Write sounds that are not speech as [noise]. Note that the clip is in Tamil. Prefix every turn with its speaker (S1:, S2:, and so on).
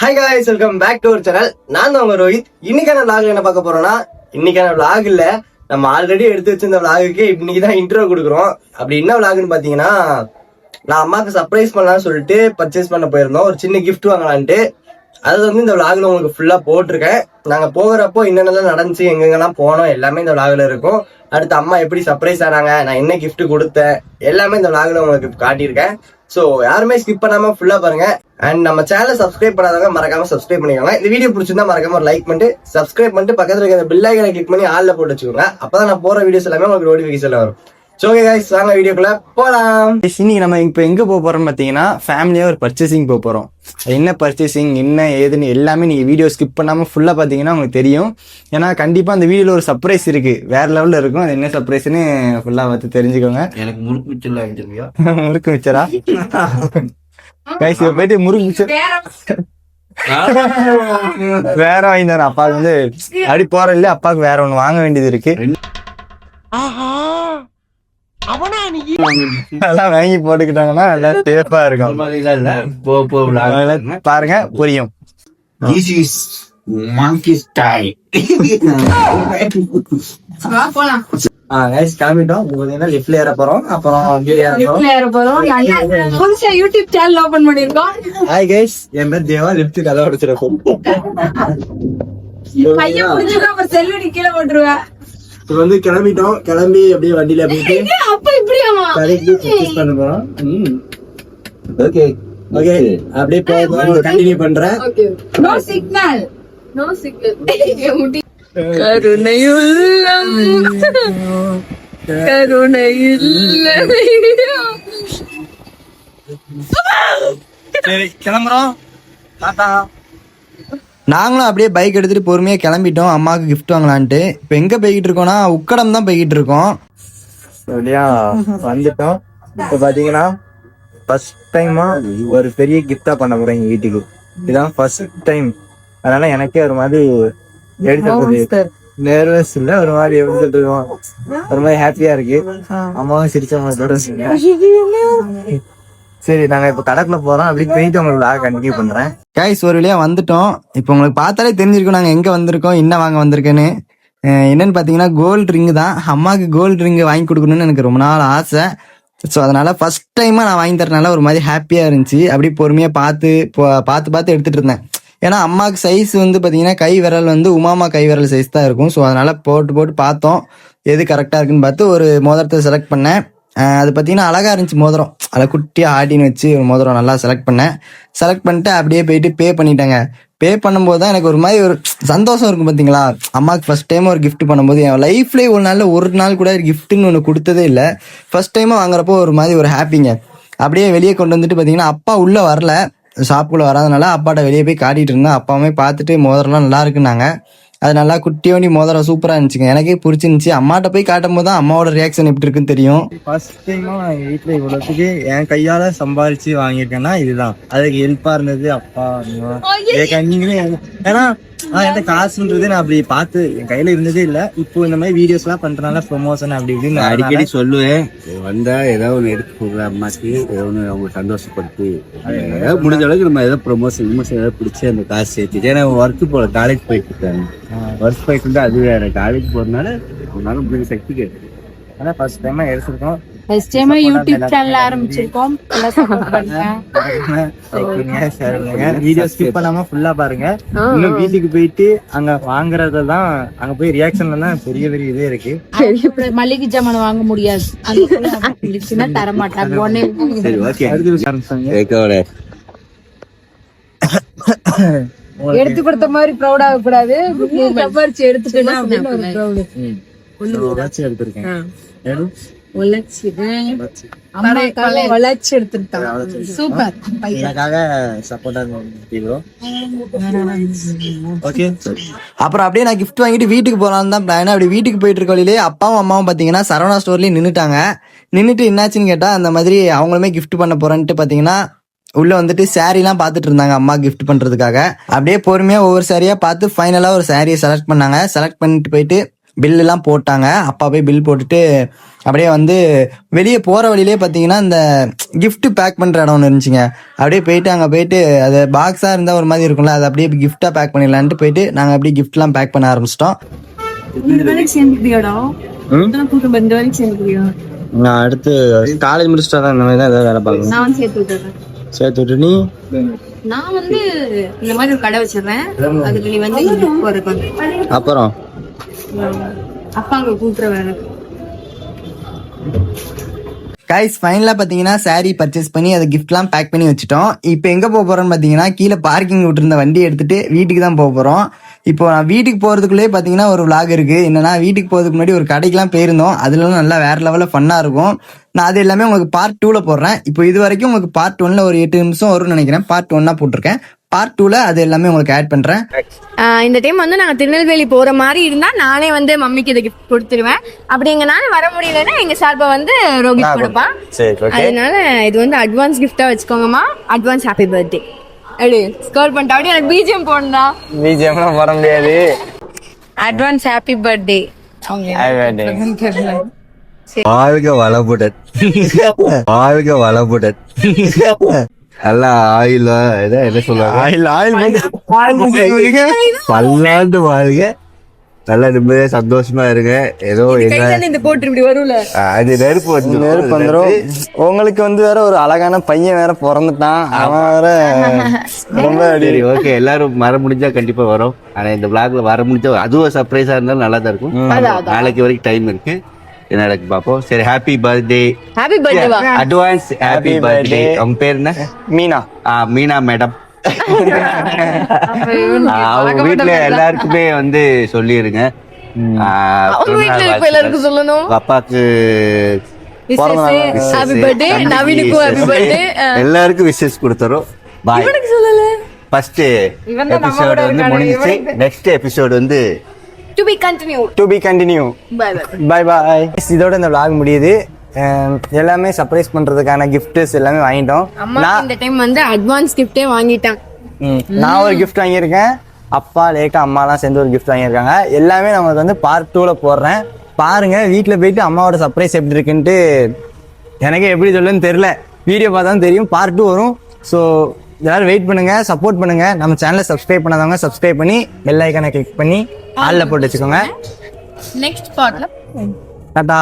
S1: Hi guys welcome back to our channel நான் தான் உங்க ரோஹித். இன்னைக்கான விளாக் என்ன பார்க்க போறோம்னா இன்னைக்கான விளாக் இல்ல. நம்ம ஆல்ரெடி எடுத்து வச்சிருந்த விளாகுக்கு இன்னைக்கு தான் இன்ட்ரோ கொடுக்குறோம். அப்படி என்ன vlogனு பாத்தீங்கன்னா நான் அம்மாக்கு சர்ப்ரைஸ் பண்ணலாம்னு சொல்லிட்டு பர்ச்சேஸ் பண்ண போயிருந்தோம். ஒரு சின்ன கிஃப்ட் வாங்கலான்ட்டு. அது வந்து இந்த விளாகில் உங்களுக்கு ஃபுல்லா போட்டிருக்கேன். நாங்க போகிறப்போ என்னென்னலாம் நடந்துச்சு எங்கெங்கெல்லாம் போனோம் எல்லாமே இந்த விளாகில் இருக்கும். அடுத்து அம்மா எப்படி சர்ப்ரைஸ் ஆனாங்க நான் என்ன கிஃப்ட் கொடுத்தேன் எல்லாமே இந்த விளாகில் உங்களுக்கு காட்டியிருக்கேன். ஸோ யாருமே ஸ்கிப் பண்ணாம ஃபுல்லா பாருங்க. அண்ட் நம்ம சேனலை சப்ஸ்கிரைப் பண்ணாதவங்க மறக்காம சப்ஸ்கிரைப் பண்ணிக்கோங்க. இந்த வீடியோ பிடிச்சிருந்தா மறக்காம ஒரு லைக் பண்ணிட்டு சப்ஸ்கிரைப் பண்ணிட்டு பக்கத்துல இருக்க பில் ஐக்கனை கிளிக் பண்ணி ஆல்ல போட்டு வச்சுக்கோங்க. அப்பதான் நான் போற வீடியோஸ் எல்லாமே உங்களுக்கு நோட்டிபிகேஷன் வரும். ஸோ ஓகே கைஸ் வாங்க வீடியோக்குள்ள போலாம்.
S2: இன்னைக்கு நம்ம இப்போ எங்க போக போறோம் பார்த்தீங்கன்னா ஃபேமிலியா ஒரு பர்ச்சேசிங் போக போறோம். அது என்ன பர்ச்சேசிங் என்ன ஏதுன்னு எல்லாமே நீங்க வீடியோ ஸ்கிப் பண்ணாம ஃபுல்லா பாத்தீங்கன்னா உங்களுக்கு தெரியும். ஏன்னா கண்டிப்பா அந்த வீடியோல ஒரு சர்ப்ரைஸ் இருக்கு. வேற லெவல்ல இருக்கும். அது என்ன சர்ப்ரைஸ்னு ஃபுல்லா பார்த்து தெரிஞ்சுக்கோங்க.
S3: எனக்கு முறுக்கு [laughs]
S2: முறுக்கு மிச்சரா? [laughs] கைஸ் போயிட்டு முறுக்கு வேற வாங்கி தரேன். அப்பாவுக்கு வந்து அப்படி போற இல்லையா அப்பாவுக்கு வேற ஒண்ணு வாங்க வேண்டியது இருக்கு. அதெல்லாம் வாங்கி போட்டுக்கிட்டாங்கன்னா எல்லாம் சேஃபா இருக்கும்.
S3: இல்ல. போ போ
S2: அதெல்லாம் பாருங்க புரியும்.
S3: Monkey style. [laughs]
S1: கிளம்பிட்டோம். லிஃப்ட்ல ஏற போறோம்? அப்புறம் ஏற போறோம்?
S4: புதுசா யூடியூப் சேனல் ஓபன் பண்ணிருக்கோம்
S1: ஹாய் கைஸ் என் பேர் தேவா. லிஃப்ட் கதை உடைச்சிருக்கோம்
S4: பையன் புடிச்சுக்கோ அப்புறம் செல்வடி கீழே போட்டுருவேன்
S1: இப்போ வந்து கிளம்பிட்டோம். கிளம்பி அப்படியே வண்டியில போயிட்டு
S4: அப்ப இப்படியாமா
S1: கடைக்கு பர்ச்சேஸ் பண்ண போறோம். ஓகே ஓகே அப்படியே போக கண்டினியூ பண்றேன்
S4: okay no signal no signal கருணையுள்ளம்.
S2: சரி கிளம்புறோம். டாடா நாங்களும் அப்படியே பைக் எடுத்துட்டு பொறுமையா கிளம்பிட்டோம். அம்மாவுக்கு gift வாங்கலான்ட்டு. இப்போ எங்க போய்கிட்டு இருக்கோம்னா உக்கடம் தான் போய்கிட்டு இருக்கோம். அப்படியா? வந்துட்டோம். இப்போ பாத்தீங்கன்னா ஃபர்ஸ்ட் டைமா ஒரு பெரிய கிஃப்டா பண்ண போறேன் எங்க வீட்டுக்கு. இதான் ஃபர்ஸ்ட் டைம் அதனால எனக்கே ஒரு மாதிரி எப்படி சொல்றது நர்வஸ் இல்ல ஒரு மாதிரி எப்படி சொல்றது ஒரு மாதிரி ஹாப்பியா இருக்கு. அம்மாவும் சிரிச்ச மாதிரி சரி நாங்க இப்ப கடைக்குள்ள போறோம். அப்படி போயிட்டு உங்களுக்கு கண்டினியூ பண்றேன். கைஸ் ஒரு வழியா வந்துட்டோம். இப்போ உங்களுக்கு பார்த்தாலே தெரிஞ்சிருக்கும் நாங்க எங்க வந்திருக்கோம் என்ன வாங்க வந்திருக்கேன்னு. என்னன்னு பாத்தீங்கன்னா கோல்டு ரிங் தான். அம்மாவுக்கு கோல்டு ரிங் வாங்கி கொடுக்கணும்னு எனக்கு ரொம்ப நாள் ஆசை. ஸோ அதனால ஃபர்ஸ்ட் டைமா நான் வாங்கி தரனால ஒரு மாதிரி ஹாப்பியா இருந்துச்சு. அப்படியே பொறுமையா பார்த்து பார்த்து பார்த்து எடுத்துட்டு இருந்தேன். ஏன்னா அம்மாவுக்கு சைஸ் வந்து பார்த்தீங்கன்னா கை விரல் வந்து உமாமா கை விரல் சைஸ் தான் இருக்கும். ஸோ அதனால் போட்டு போட்டு பார்த்தோம். எது கரெக்டாக இருக்குன்னு பார்த்து ஒரு மோதிரத்தை செலக்ட் பண்ணேன். அது பார்த்தீங்கன்னா அழகாக இருந்துச்சு மோதிரம். அதை குட்டியாக ஆடின்னு வச்சு ஒரு மோதிரம் நல்லா செலக்ட் பண்ணேன். செலக்ட் பண்ணிட்டு அப்படியே போயிட்டு பே பண்ணிட்டேங்க. பே பண்ணும்போது தான் எனக்கு ஒரு மாதிரி ஒரு சந்தோஷம் இருக்கும் பார்த்தீங்களா அம்மாவுக்கு ஃபஸ்ட் டைம் ஒரு கிஃப்ட் பண்ணும்போது என் லைஃப்லேயே ஒரு நாளில் ஒரு நாள் கூட கிஃப்ட்டுன்னு ஒன்று கொடுத்ததே இல்லை. ஃபஸ்ட் டைமாக வாங்குறப்போ ஒரு மாதிரி ஒரு ஹாப்பிங்க அப்படியே வெளியே கொண்டு வந்துட்டு பார்த்தீங்கன்னா அப்பா உள்ளே வரல. ஷாப்புக்குள்ளே வராதனால அப்பாட்ட வெளியே போய் காட்டிட்டு இருந்தேன். அப்பாவுமே பார்த்துட்டு மோதிரம்லாம் நல்லா இருக்குன்னாங்க. அது நல்லா குட்டியோண்டி மோதிரம் சூப்பரா இருந்துச்சுங்க. எனக்கே பிடிச்சிருந்துச்சு அம்மாட்ட போய் காட்டும் போது தான் அம்மாவோட ரியாக்ஷன் எப்படி இருக்குன்னு தெரியும். ஃபர்ஸ்ட் டைமா நான் எங்க வீட்டுல இவ்வளவுக்கு என் கையால சம்பாதிச்சு வாங்கியிருக்கேன்னா இதுதான். அதுக்கு ஹெல்ப்பா இருந்தது அப்பா கண்ணிங்களே ஏன்னா நான் என்கிட்ட காசுன்றது நான் அப்படி பார்த்து என் கையில இருந்ததே இல்ல. இப்போ இந்த மாதிரி வீடியோஸ் எல்லாம் பண்றதுனால ப்ரொமோஷன் அப்படி இப்படின்னு
S3: நான்
S2: அடிக்கடி
S3: சொல்லுவேன். வந்தா ஏதாவது ஒண்ணு எடுத்து கொடுக்குற அம்மாக்கு ஏதோ ஒண்ணு அவங்க சந்தோஷப்படுத்தி. ஏதாவது முடிஞ்ச அளவுக்கு நம்ம ஏதோ ப்ரொமோஷன் விமோஷன் ஏதாவது பிடிச்சி அந்த காசு சேர்த்து. ஏன்னா ஒர்க்கு போல காலேஜ் போயிட்டு இருக்காங்க ஒர்க் போயிட்டு இருந்தா அது வேற. காலேஜ் போறதுனால உன்னால முடிஞ்ச சக்தி கேட்டு.
S2: அதான் ஃபர்ஸ்ட் டைமா எடுத்திருக்கோம்.
S4: ஃபர்ஸ்ட் டைம் யூடியூப் சேனல் ஆரம்பிச்சிருக்கோம் நல்லா support பண்ணுங்க
S2: வீடியோ ஸ்கிப் பண்ணாம ஃபுல்லா பாருங்க. இன்னும் வீட்டுக்கு போயிட்டு அங்க வாங்குறத தான் அங்க போய் ரியாக்ஷன்ல தான் பெரிய பெரிய இதே இருக்கு.
S4: மளிகை ஜாமான் வாங்க முடியாது. அதுக்குள்ள [laughs] தர மாட்டாங்க உடனே
S3: சரி ஓகே.
S2: அடுத்து
S4: எடுத்து கொடுத்த மாதிரி ப்ரௌட் ஆக கூடாது சம்பாரிச்சு எடுத்துக்கணும் அப்படின்னு ஒரு ப்ரௌடு
S2: எடுத்திருக்கேன்.
S4: சூப்பர்.
S2: எனக்காக சப்போர்ட்டா ஓகே அப்புறம் அப்படியே நான் gift வாங்கிட்டு வீட்டுக்கு போலான்னு தான் பிளான் அப்படி வீட்டுக்கு போயிட்டு இருக்க வழியிலே அப்பாவும் அம்மாவும் பாத்தீங்கன்னா சரவணா ஸ்டோர்லயே நின்னுட்டாங்க. நின்னுட்டு என்னாச்சுன்னு கேட்டா அந்த மாதிரி அவங்களுமே gift பண்ண போறேன்ட்டு பாத்தீங்கன்னா உள்ள வந்துட்டு சாரீலாம் பார்த்துட்டு இருந்தாங்க அம்மா கிஃப்ட் பண்றதுக்காக. அப்படியே பொறுமையா ஒவ்வொரு சாரியா பார்த்து ஃபைனலா ஒரு சாரியை செலக்ட் பண்ணாங்க. செலக்ட் பண்ணிட்டு போயிட்டு பில் எல்லாம் போட்டாங்க. அப்பா போய் பில் போட்டுட்டு அப்படியே வந்து வெளியே போற வழியிலே பார்த்தீங்கன்னா இந்த gift பேக் பண்ற இடம் ஒன்று இருந்துச்சுங்க. அப்படியே போயிட்டு அங்கே போயிட்டு அது பாக்ஸா இருந்தா ஒரு மாதிரி இருக்கும்ல அதை அப்படியே கிஃப்டா பேக் பண்ணிடலான்ட்டு போயிட்டு நாங்கள் அப்படியே கிஃப்ட்லாம் பேக் பண்ண ஆரம்பிச்சிட்டோம். நான் அடுத்து காலேஜ் முடிச்சுட்டா தான் இந்த மாதிரி தான் ஏதாவது வேலை பார்க்கணும்.
S5: சேர்த்து
S2: விட்டு நீ?
S5: நான் வந்து இந்த மாதிரி ஒரு கடை வச்சிடுறேன். அதுக்கு நீ வந்து.
S2: அப்புறம்?
S5: அப்பா அங்க கூட்டுற
S2: கைஸ் ஃபைனலாக பார்த்தீங்கன்னா saree பர்ச்சேஸ் பண்ணி அதை கிஃப்ட்லாம் பேக் பண்ணி வச்சுட்டோம். இப்போ எங்கே போக போகிறோம்னு பார்த்தீங்கன்னா கீழே பார்க்கிங் விட்டுருந்த வண்டி எடுத்துட்டு வீட்டுக்கு தான் போக போகிறோம் இப்போ நான் வீட்டுக்கு போகிறதுக்குள்ளே பார்த்தீங்கன்னா ஒரு vlog இருக்குது என்னென்னா வீட்டுக்கு போகிறதுக்கு முன்னாடி ஒரு கடைக்கெலாம் போயிருந்தோம். அதுலலாம் நல்லா வேறு லெவலில் ஃபன்னாக இருக்கும். நான் அது எல்லாமே உங்களுக்கு பார்ட் டூவில் போடுறேன். இப்போ இது வரைக்கும் உங்களுக்கு பார்ட் ஒன்னில் ஒரு எட்டு நிமிஷம் வரும்னு நினைக்கிறேன். பார்ட் ஒன்னாக போட்டிருக்கேன். பார்ட் டூவில் அது எல்லாமே உங்களுக்கு ஆட் பண்ணுறேன்
S4: ஆஹ் இந்த டைம் வந்து நாங்க திருநெல்வேலி போற மாதிரி இருந்தா நானே வந்து மம்மிக்கு இதை கிஃப்ட் கொடுத்துருவேன். அப்படி எங்கனால வர முடியலன்னா எங்க சார்பா வந்து ரோஹித் கொடுப்பான்.
S2: சரி ஓகே
S4: அதனால இது வந்து அட்வான்ஸ் கிஃப்டா வச்சுக்கோங்கம்மா. அட்வான்ஸ் ஹாப்பி பர்த்டே அப்படி ஸ்கோர் பண்ணிட்டா அப்படியே எனக்கு பிஜிஎம் போடா
S2: பிஜிஎம்லாம் வர முடியாது
S4: அட்வான்ஸ் ஹாப்பி பர்த்டே
S3: வாழ்க வளமுடன் வாழ்க வளமுடன் நல்லா ஆயில் ஏதோ என்ன சொல்லுவாங்க?
S2: ஆயில் ஆயில்
S3: பல்லாண்டு வாழ்க. நல்லா நிம்மதியா சந்தோஷமா இருங்க. ஏதோ என்ன?
S4: இந்த போட்டு இப்படி வரும்ல?
S3: அது நெருப்பு வந்து
S2: நெருப்பு வந்துரும். உங்களுக்கு வந்து வேற ஒரு அழகான பையன் வேற பிறந்துட்டான். அவன் வேற [laughs] ரொம்ப
S3: சரி ஓகே எல்லாரும் வர முடிஞ்சா கண்டிப்பா வரோம். ஆனா இந்த vlogல வர முடிஞ்சா அதுவும் சர்ப்ரைஸா இருந்தாலும் நல்லா தான் இருக்கும் நாளைக்கு வரைக்கும் டைம் இருக்கு. நடக்கு பாப்போம் சரி ஹாப்பி பர்த்டே
S4: ஹாப்பி பர்த்டே வா
S3: அட்வான்ஸ் ஹாப்பி பர்த்டே அவங்க பேர் என்ன
S2: மீனா
S3: ஆ, மீனா மேடம் அவங்க வீட்ல எல்லாருக்குமே வந்து சொல்லிருங்க.
S4: வீட்டுல
S3: உங்க அப்பாக்கு
S4: ஹாப்பி பர்த்டே நவீனுக்கும் ஹாப்பி பர்த்டே
S3: எல்லாருக்கும் விஷஸ் கொடுத்துறோம். பாய் ஃபர்ஸ்ட் எபிசோடு வந்து முடிஞ்சிச்சு. நெக்ஸ்ட் எபிசோடு வந்து
S4: to be continue
S2: to be continue
S4: bye bye
S2: bye இதோட இந்த vlog முடியுது. அஹ் எல்லாமே சர்ப்ரைஸ் பண்றதுக்கான கிஃப்ட்ஸ் எல்லாமே வாங்கிட்டோம்.
S4: அம்மா இந்த டைம் வந்து அட்வான்ஸ் கிஃப்டே வாங்கிட்டான்.
S2: நான் ஒரு கிஃப்ட் வாங்கியிருக்கேன். அப்பா லேக்கா அம்மாலாம் சேர்ந்து ஒரு கிஃப்ட் வாங்கியிருக்காங்க. எல்லாமே உங்களுக்கு வந்து பார்ட் டூவில் போடுறேன். பாருங்க வீட்டில் போயிட்டு அம்மாவோட சர்ப்ரைஸ் எப்படி இருக்குன்ட்டு. எனக்கு எப்படி சொல்லுன்னு தெரில வீடியோ பார்த்தா தெரியும். பார்ட் டூ வரும். ஸோ எல்லாரும் வெயிட் பண்ணுங்க சப்போர்ட் பண்ணுங்க. நம்ம சேனலை சப்ஸ்கிரைப் பண்ணாதவங்க சப்ஸ்கிரைப் பண்ணி பெல் ஐக்கானை கிளிக் பண்ணி ஆளில் போட்டு வச்சுக்கோங்க.
S4: நெக்ஸ்ட் பார்ட்ல
S2: டாட்டா